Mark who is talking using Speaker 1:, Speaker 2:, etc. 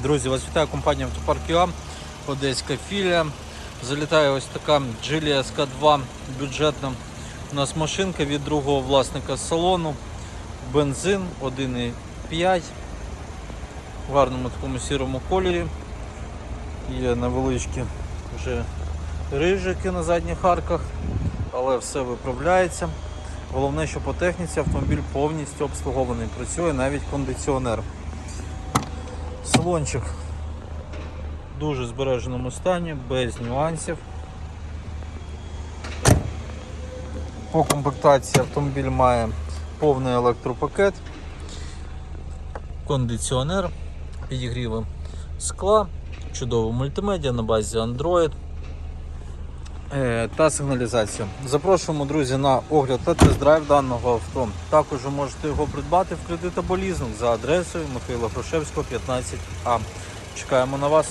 Speaker 1: Друзі, вас вітає компанія Автопарк ЮА, Одеська філія. Залітає ось така Geely SK2 бюджетна. У нас машинка від другого власника салону. Бензин 1,5 в гарному такому сірому кольорі. Є невеличкі вже рижики на задніх арках, але все виправляється. Головне, що по техніці автомобіль повністю обслугований. Працює навіть кондиціонер. Салончик в дуже збереженому стані, без нюансів. По комплектації автомобіль має повний електропакет, кондиціонер, підігріви скла, чудова мультимедіа на базі Android та сигналізацію. Запрошуємо, друзі, на огляд та тест-драйв даного авто. Також ви можете його придбати в кредит або лізинг за адресою Михайла Грушевського, 15А. Чекаємо на вас.